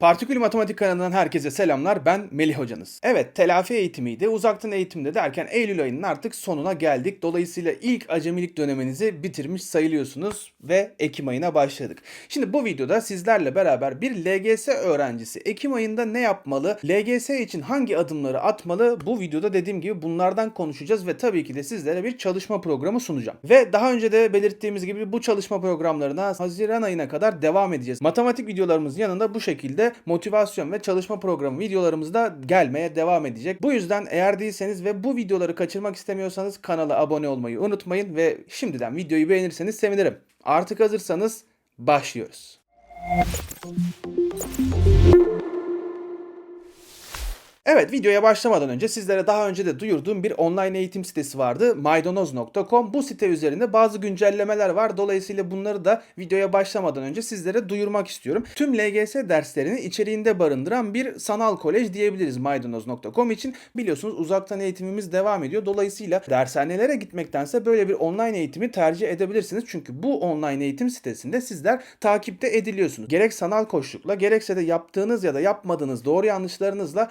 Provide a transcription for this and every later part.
Partikül Matematik kanalından herkese selamlar. Ben Melih hocanız. Evet, telafi eğitimiydi. Uzaktan eğitimde derken Eylül ayının artık sonuna geldik. Dolayısıyla ilk acemilik döneminizi bitirmiş sayılıyorsunuz ve Ekim ayına başladık. Şimdi bu videoda sizlerle beraber bir LGS öğrencisi Ekim ayında ne yapmalı? LGS için hangi adımları atmalı? Bu videoda dediğim gibi bunlardan konuşacağız ve tabii ki de sizlere bir çalışma programı sunacağım. Ve daha önce de belirttiğimiz gibi bu çalışma programlarına Haziran ayına kadar devam edeceğiz. Matematik videolarımızın yanında bu şekilde motivasyon ve çalışma programı videolarımız da gelmeye devam edecek. Bu yüzden eğer değilseniz ve bu videoları kaçırmak istemiyorsanız kanala abone olmayı unutmayın ve şimdiden videoyu beğenirseniz sevinirim. Artık hazırsanız başlıyoruz. Evet videoya başlamadan önce sizlere daha önce de duyurduğum bir online eğitim sitesi vardı. maydanoz.com. Bu site üzerinde bazı güncellemeler var. Dolayısıyla bunları da videoya başlamadan önce sizlere duyurmak istiyorum. Tüm LGS derslerini içeriğinde barındıran bir sanal kolej diyebiliriz maydanoz.com için. Biliyorsunuz uzaktan eğitimimiz devam ediyor. Dolayısıyla dershanelere gitmektense böyle bir online eğitimi tercih edebilirsiniz. Çünkü bu online eğitim sitesinde sizler takipte ediliyorsunuz. Gerek sanal koçlukla gerekse de yaptığınız ya da yapmadığınız doğru yanlışlarınızla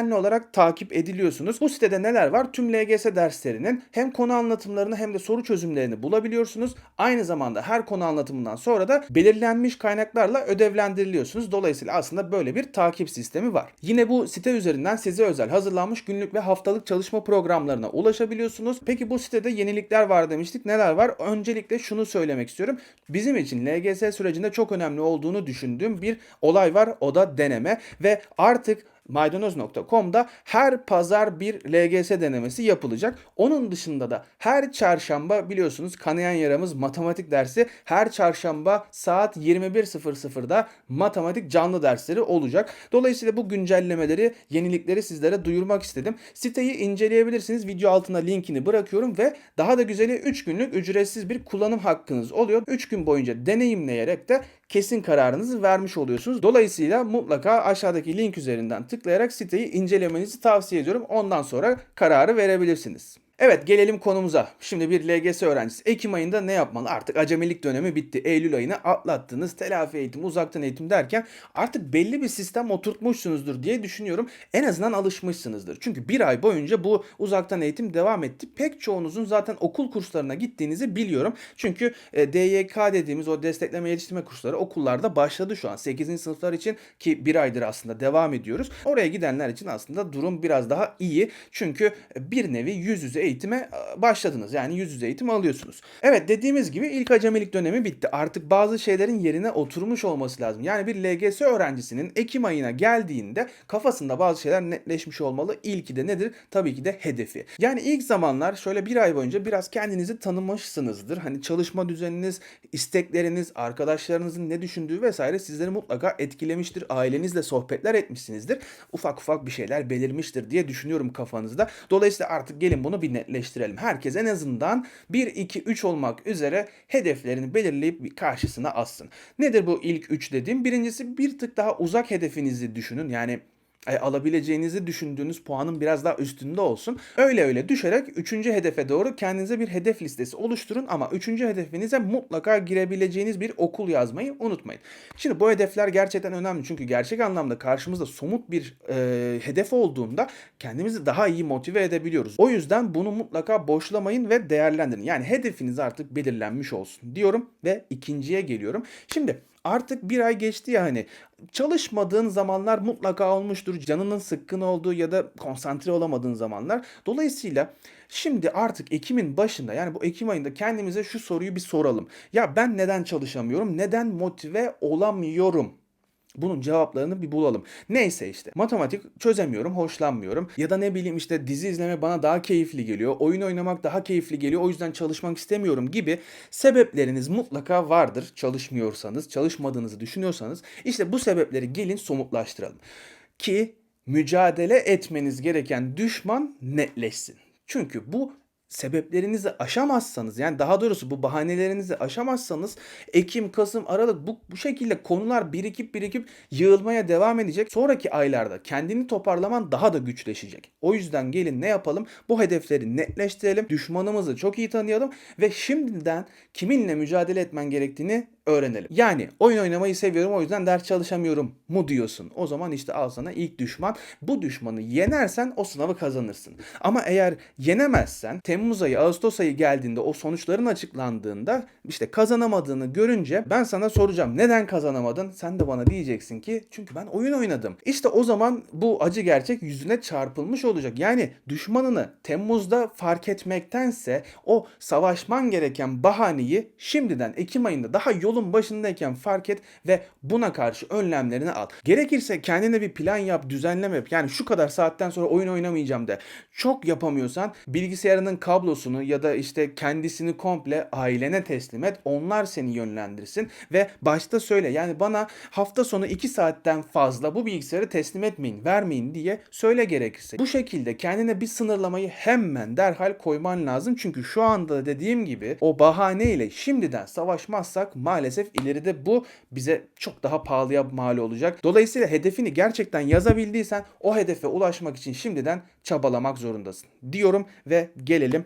düzenli olarak takip ediliyorsunuz. Bu sitede neler var? Tüm LGS derslerinin hem konu anlatımlarını hem de soru çözümlerini bulabiliyorsunuz. Aynı zamanda her konu anlatımından sonra da belirlenmiş kaynaklarla ödevlendiriliyorsunuz. Dolayısıyla aslında böyle bir takip sistemi var. Yine bu site üzerinden size özel hazırlanmış günlük ve haftalık çalışma programlarına ulaşabiliyorsunuz. Peki bu sitede yenilikler var demiştik. Neler var? Öncelikle şunu söylemek istiyorum. Bizim için LGS sürecinde çok önemli olduğunu düşündüğüm bir olay var. O da deneme ve artık maydanoz.com'da her pazar bir LGS denemesi yapılacak. Onun dışında da her çarşamba biliyorsunuz kanayan yaramız matematik dersi her çarşamba saat 21.00'da matematik canlı dersleri olacak. Dolayısıyla bu güncellemeleri, yenilikleri sizlere duyurmak istedim. Siteyi inceleyebilirsiniz. Video altına linkini bırakıyorum ve daha da güzeli 3 günlük ücretsiz bir kullanım hakkınız oluyor. 3 gün boyunca deneyimleyerek de kesin kararınızı vermiş oluyorsunuz. Dolayısıyla mutlaka aşağıdaki link üzerinden tıklayarak siteyi incelemenizi tavsiye ediyorum. Ondan sonra kararı verebilirsiniz. Evet gelelim konumuza. Şimdi bir LGS öğrencisi Ekim ayında ne yapmalı? Artık acemilik dönemi bitti. Eylül ayını atlattınız. Telafi eğitim, uzaktan eğitim derken artık belli bir sistem oturtmuşsunuzdur diye düşünüyorum. En azından alışmışsınızdır. Çünkü bir ay boyunca bu uzaktan eğitim devam etti. Pek çoğunuzun zaten okul kurslarına gittiğinizi biliyorum. Çünkü e, DYK dediğimiz o destekleme yetiştirme kursları okullarda başladı şu an. 8. sınıflar için ki bir aydır aslında devam ediyoruz. Oraya gidenler için aslında durum biraz daha iyi. Çünkü bir nevi yüz yüze eğitime e, başladınız. Yani yüz yüze eğitim alıyorsunuz. Evet dediğimiz gibi ilk acemilik dönemi bitti. Artık bazı şeylerin yerine oturmuş olması lazım. Yani bir LGS öğrencisinin Ekim ayına geldiğinde kafasında bazı şeyler netleşmiş olmalı. İlki de nedir? Tabii ki de hedefi. Yani ilk zamanlar şöyle bir ay boyunca biraz kendinizi tanımışsınızdır. Hani çalışma düzeniniz, istekleriniz, arkadaşlarınızın ne düşündüğü vesaire sizleri mutlaka etkilemiştir. Ailenizle sohbetler etmişsinizdir. Ufak ufak bir şeyler belirmiştir diye düşünüyorum kafanızda. Dolayısıyla artık gelin bunu bir netleştirelim. Herkes en azından 1, 2, 3 olmak üzere hedeflerini belirleyip karşısına assın. Nedir bu ilk 3 dediğim? Birincisi bir tık daha uzak hedefinizi düşünün. Yani e, alabileceğinizi düşündüğünüz puanın biraz daha üstünde olsun. Öyle öyle düşerek 3. hedefe doğru kendinize bir hedef listesi oluşturun ama 3. hedefinize mutlaka girebileceğiniz bir okul yazmayı unutmayın. Şimdi bu hedefler gerçekten önemli çünkü gerçek anlamda karşımızda somut bir e, hedef olduğunda kendimizi daha iyi motive edebiliyoruz. O yüzden bunu mutlaka boşlamayın ve değerlendirin. Yani hedefiniz artık belirlenmiş olsun diyorum ve ikinciye geliyorum. Şimdi artık bir ay geçti ya hani çalışmadığın zamanlar mutlaka olmuştur. Canının sıkkın olduğu ya da konsantre olamadığın zamanlar. Dolayısıyla şimdi artık Ekim'in başında yani bu Ekim ayında kendimize şu soruyu bir soralım. Ya ben neden çalışamıyorum? Neden motive olamıyorum? Bunun cevaplarını bir bulalım. Neyse işte matematik çözemiyorum, hoşlanmıyorum. Ya da ne bileyim işte dizi izleme bana daha keyifli geliyor. Oyun oynamak daha keyifli geliyor. O yüzden çalışmak istemiyorum gibi sebepleriniz mutlaka vardır. Çalışmıyorsanız, çalışmadığınızı düşünüyorsanız işte bu sebepleri gelin somutlaştıralım. Ki mücadele etmeniz gereken düşman netleşsin. Çünkü bu sebeplerinizi aşamazsanız yani daha doğrusu bu bahanelerinizi aşamazsanız Ekim, Kasım, Aralık bu, bu şekilde konular birikip birikip yığılmaya devam edecek. Sonraki aylarda kendini toparlaman daha da güçleşecek. O yüzden gelin ne yapalım? Bu hedefleri netleştirelim. Düşmanımızı çok iyi tanıyalım ve şimdiden kiminle mücadele etmen gerektiğini öğrenelim. Yani oyun oynamayı seviyorum o yüzden ders çalışamıyorum mu diyorsun. O zaman işte al sana ilk düşman. Bu düşmanı yenersen o sınavı kazanırsın. Ama eğer yenemezsen Temmuz ayı, Ağustos ayı geldiğinde o sonuçların açıklandığında işte kazanamadığını görünce ben sana soracağım neden kazanamadın? Sen de bana diyeceksin ki çünkü ben oyun oynadım. İşte o zaman bu acı gerçek yüzüne çarpılmış olacak. Yani düşmanını Temmuz'da fark etmektense o savaşman gereken bahaneyi şimdiden Ekim ayında daha yolun başındayken fark et ve buna karşı önlemlerini al. Gerekirse kendine bir plan yap, düzenleme yap. Yani şu kadar saatten sonra oyun oynamayacağım de. Çok yapamıyorsan bilgisayarının kablosunu ya da işte kendisini komple ailene teslim et. Onlar seni yönlendirsin ve başta söyle. Yani bana hafta sonu 2 saatten fazla bu bilgisayarı teslim etmeyin, vermeyin diye söyle gerekirse. Bu şekilde kendine bir sınırlamayı hemen derhal koyman lazım. Çünkü şu anda dediğim gibi o bahaneyle şimdiden savaşmazsak maalesef ileride bu bize çok daha pahalıya mal olacak. Dolayısıyla hedefini gerçekten yazabildiysen o hedefe ulaşmak için şimdiden çabalamak zorundasın diyorum ve gelelim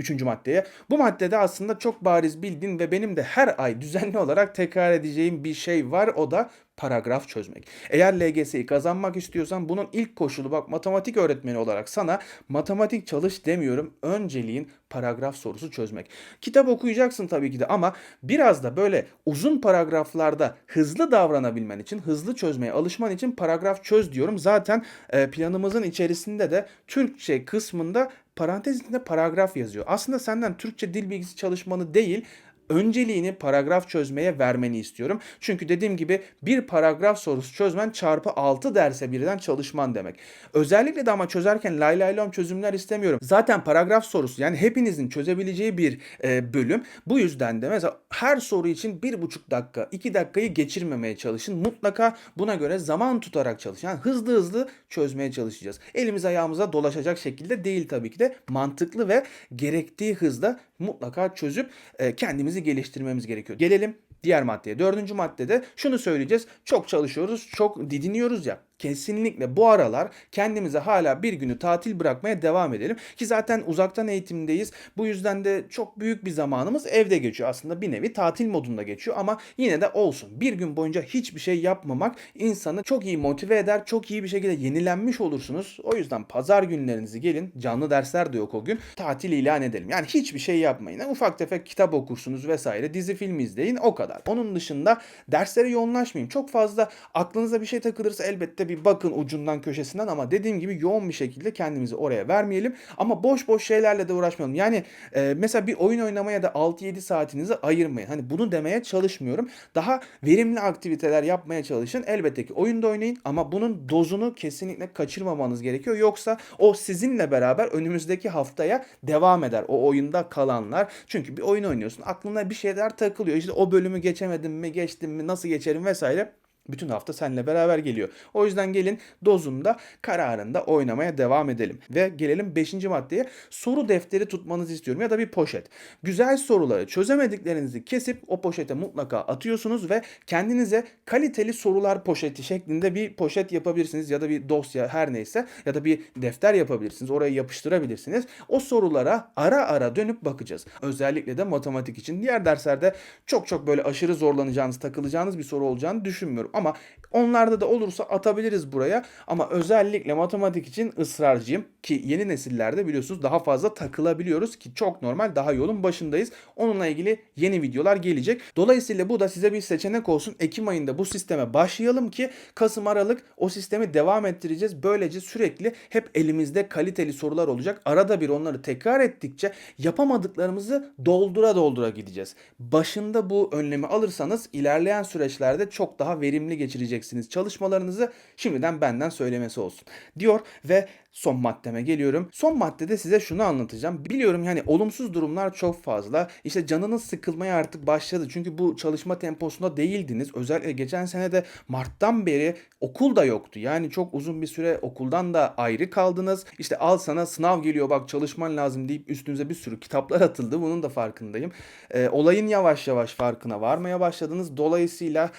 Üçüncü maddeye. Bu maddede aslında çok bariz bildiğin ve benim de her ay düzenli olarak tekrar edeceğim bir şey var. O da paragraf çözmek. Eğer LGS'yi kazanmak istiyorsan bunun ilk koşulu bak matematik öğretmeni olarak sana matematik çalış demiyorum. Önceliğin paragraf sorusu çözmek. Kitap okuyacaksın tabii ki de ama biraz da böyle uzun paragraflarda hızlı davranabilmen için, hızlı çözmeye alışman için paragraf çöz diyorum. Zaten e, planımızın içerisinde de Türkçe kısmında parantez içinde paragraf yazıyor. Aslında senden Türkçe dil bilgisi çalışmanı değil, önceliğini paragraf çözmeye vermeni istiyorum. Çünkü dediğim gibi bir paragraf sorusu çözmen çarpı 6 derse birden çalışman demek. Özellikle de ama çözerken lay lay lom çözümler istemiyorum. Zaten paragraf sorusu yani hepinizin çözebileceği bir e, bölüm. Bu yüzden de mesela her soru için 1,5 dakika 2 dakikayı geçirmemeye çalışın. Mutlaka buna göre zaman tutarak çalışın. Yani hızlı hızlı çözmeye çalışacağız. Elimiz ayağımıza dolaşacak şekilde değil tabii ki de mantıklı ve gerektiği hızda mutlaka çözüp e, kendimizi geliştirmemiz gerekiyor. Gelelim diğer maddeye. Dördüncü maddede şunu söyleyeceğiz. Çok çalışıyoruz, çok didiniyoruz ya. Kesinlikle bu aralar kendimize hala bir günü tatil bırakmaya devam edelim. Ki zaten uzaktan eğitimdeyiz. Bu yüzden de çok büyük bir zamanımız evde geçiyor. Aslında bir nevi tatil modunda geçiyor ama yine de olsun. Bir gün boyunca hiçbir şey yapmamak insanı çok iyi motive eder. Çok iyi bir şekilde yenilenmiş olursunuz. O yüzden pazar günlerinizi gelin. Canlı dersler de yok o gün. Tatil ilan edelim. Yani hiçbir şey yapmayın. Ufak tefek kitap okursunuz vesaire. Dizi film izleyin. O kadar. Onun dışında derslere yoğunlaşmayın. Çok fazla aklınıza bir şey takılırsa elbette bir bakın ucundan köşesinden ama dediğim gibi yoğun bir şekilde kendimizi oraya vermeyelim. Ama boş boş şeylerle de uğraşmayalım. Yani e, mesela bir oyun oynamaya da 6-7 saatinizi ayırmayın. Hani bunu demeye çalışmıyorum. Daha verimli aktiviteler yapmaya çalışın. Elbette ki oyunda oynayın ama bunun dozunu kesinlikle kaçırmamanız gerekiyor. Yoksa o sizinle beraber önümüzdeki haftaya devam eder. O oyunda kalanlar. Çünkü bir oyun oynuyorsun. Aklına bir şeyler takılıyor. İşte o bölümü geçemedim mi, geçtim mi, nasıl geçerim vesaire bütün hafta seninle beraber geliyor. O yüzden gelin dozunda kararında oynamaya devam edelim. Ve gelelim 5. maddeye. Soru defteri tutmanızı istiyorum ya da bir poşet. Güzel soruları çözemediklerinizi kesip o poşete mutlaka atıyorsunuz ve kendinize kaliteli sorular poşeti şeklinde bir poşet yapabilirsiniz ya da bir dosya her neyse ya da bir defter yapabilirsiniz. Oraya yapıştırabilirsiniz. O sorulara ara ara dönüp bakacağız. Özellikle de matematik için. Diğer derslerde çok çok böyle aşırı zorlanacağınız, takılacağınız bir soru olacağını düşünmüyorum. Ama onlarda da olursa atabiliriz buraya. Ama özellikle matematik için ısrarcıyım ki yeni nesillerde biliyorsunuz daha fazla takılabiliyoruz ki çok normal daha yolun başındayız. Onunla ilgili yeni videolar gelecek. Dolayısıyla bu da size bir seçenek olsun. Ekim ayında bu sisteme başlayalım ki Kasım Aralık o sistemi devam ettireceğiz. Böylece sürekli hep elimizde kaliteli sorular olacak. Arada bir onları tekrar ettikçe yapamadıklarımızı doldura doldura gideceğiz. Başında bu önlemi alırsanız ilerleyen süreçlerde çok daha verimli geçireceksiniz bitireceksiniz çalışmalarınızı şimdiden benden söylemesi olsun diyor ve son maddeme geliyorum. Son maddede size şunu anlatacağım. Biliyorum yani olumsuz durumlar çok fazla. İşte canınız sıkılmaya artık başladı. Çünkü bu çalışma temposunda değildiniz. Özellikle geçen sene de Mart'tan beri okul da yoktu. Yani çok uzun bir süre okuldan da ayrı kaldınız. İşte al sana sınav geliyor bak çalışman lazım deyip üstünüze bir sürü kitaplar atıldı. Bunun da farkındayım. Ee, olayın yavaş yavaş farkına varmaya başladınız. Dolayısıyla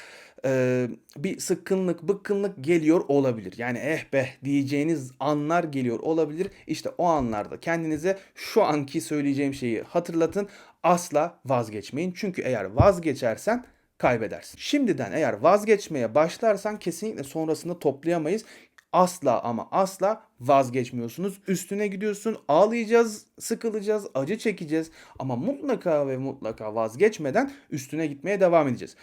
e, bir sıkkınlık, bıkkınlık geliyor olabilir. Yani eh be diyeceğiniz anlar geliyor olabilir. İşte o anlarda kendinize şu anki söyleyeceğim şeyi hatırlatın. Asla vazgeçmeyin. Çünkü eğer vazgeçersen kaybedersin. Şimdiden eğer vazgeçmeye başlarsan kesinlikle sonrasında toplayamayız. Asla ama asla vazgeçmiyorsunuz. Üstüne gidiyorsun. Ağlayacağız, sıkılacağız, acı çekeceğiz. Ama mutlaka ve mutlaka vazgeçmeden üstüne gitmeye devam edeceğiz.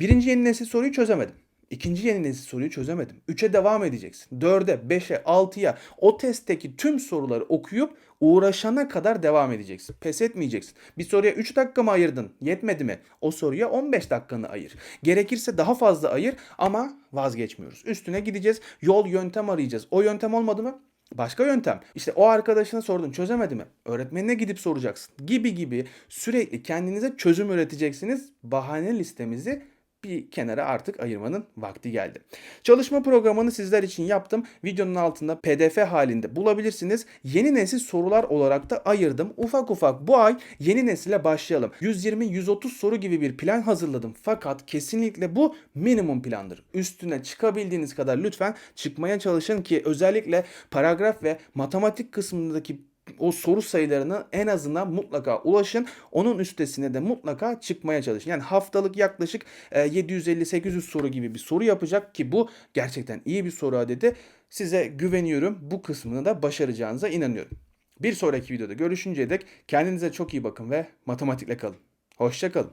Birinci yeni nesil soruyu çözemedim. İkinci yeni nesil soruyu çözemedim. Üçe devam edeceksin. Dörde, beşe, altıya o testteki tüm soruları okuyup uğraşana kadar devam edeceksin. Pes etmeyeceksin. Bir soruya 3 dakika mı ayırdın? Yetmedi mi? O soruya 15 dakikanı ayır. Gerekirse daha fazla ayır ama vazgeçmiyoruz. Üstüne gideceğiz. Yol, yöntem arayacağız. O yöntem olmadı mı? Başka yöntem. İşte o arkadaşına sordun çözemedi mi? Öğretmenine gidip soracaksın. Gibi gibi sürekli kendinize çözüm üreteceksiniz. Bahane listemizi bir kenara artık ayırmanın vakti geldi. Çalışma programını sizler için yaptım. Videonun altında pdf halinde bulabilirsiniz. Yeni nesil sorular olarak da ayırdım. Ufak ufak bu ay yeni nesile başlayalım. 120-130 soru gibi bir plan hazırladım. Fakat kesinlikle bu minimum plandır. Üstüne çıkabildiğiniz kadar lütfen çıkmaya çalışın ki özellikle paragraf ve matematik kısmındaki o soru sayılarını en azından mutlaka ulaşın. Onun üstesine de mutlaka çıkmaya çalışın. Yani haftalık yaklaşık e, 750-800 soru gibi bir soru yapacak ki bu gerçekten iyi bir soru adedi. Size güveniyorum. Bu kısmını da başaracağınıza inanıyorum. Bir sonraki videoda görüşünceye dek kendinize çok iyi bakın ve matematikle kalın. Hoşça kalın.